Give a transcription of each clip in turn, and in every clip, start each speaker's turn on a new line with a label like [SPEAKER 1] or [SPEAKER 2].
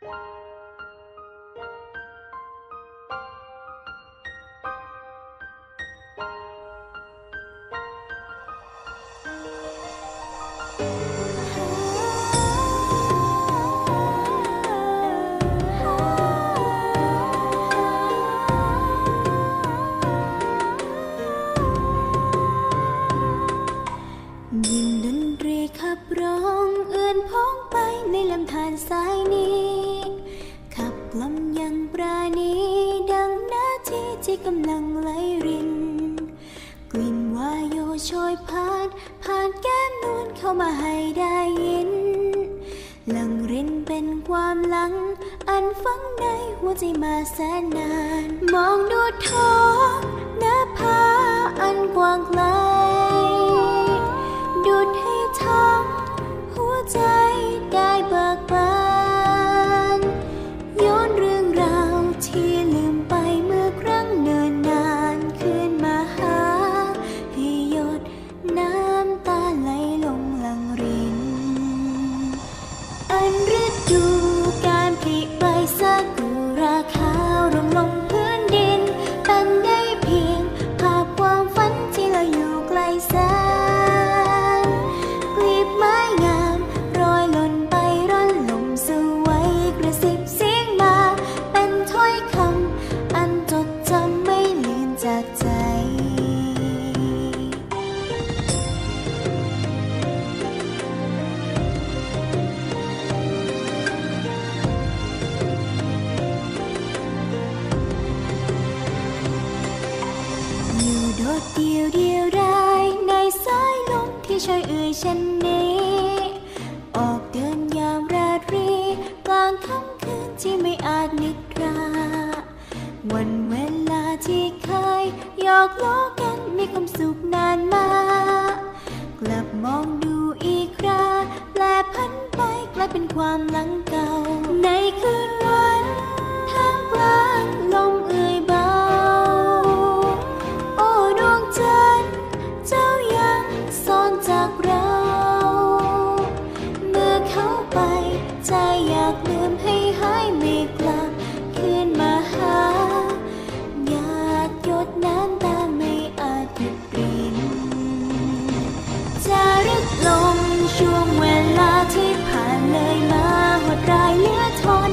[SPEAKER 1] ยินดนตรีขับร้องเอื่อนพ้องไปในลำธารสายนี้ กำลังไหลริน กลิ่นวายโยโชยผ่าน ผ่านแก้มนวลเข้ามาให้ได้ยินหลังรินเป็นความหลัง อันฝังในหัวใจมาแสนนาน มองดูท้องหน้าผาอันกว้าง เดียวเดียวดายในสายลมที่ช่วยเอ่ยฉันนี้ ออกเดินยามราตรี กลางค่ำคืนที่ไม่อาจนิทรา วันเวลาที่เคยหยอกล้อกันมีความสุขนานมา กลับมองดูอีกคราแปลพันไปกลายเป็นความหลัง ร้ายเลือทน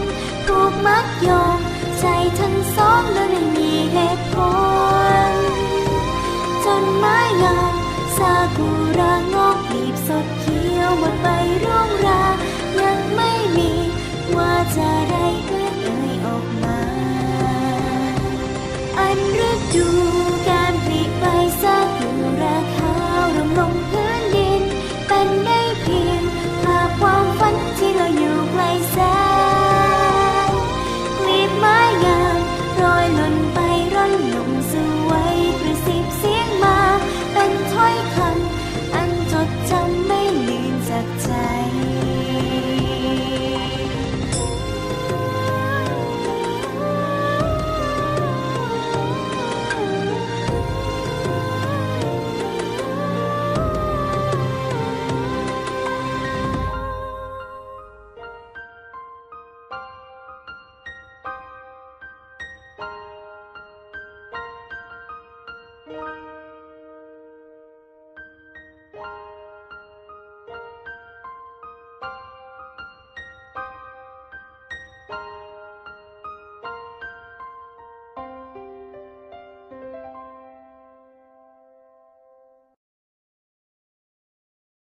[SPEAKER 1] ถูกมัดโยงใจทั้งสองโดยไม่มีเหตุผล จนไม้งามซากุระงอกกลีบสดเขียวหมดใบร่วงรา ยังไม่มีว่าจะไรเอื้อนเอ่ยออกมา อันฤดู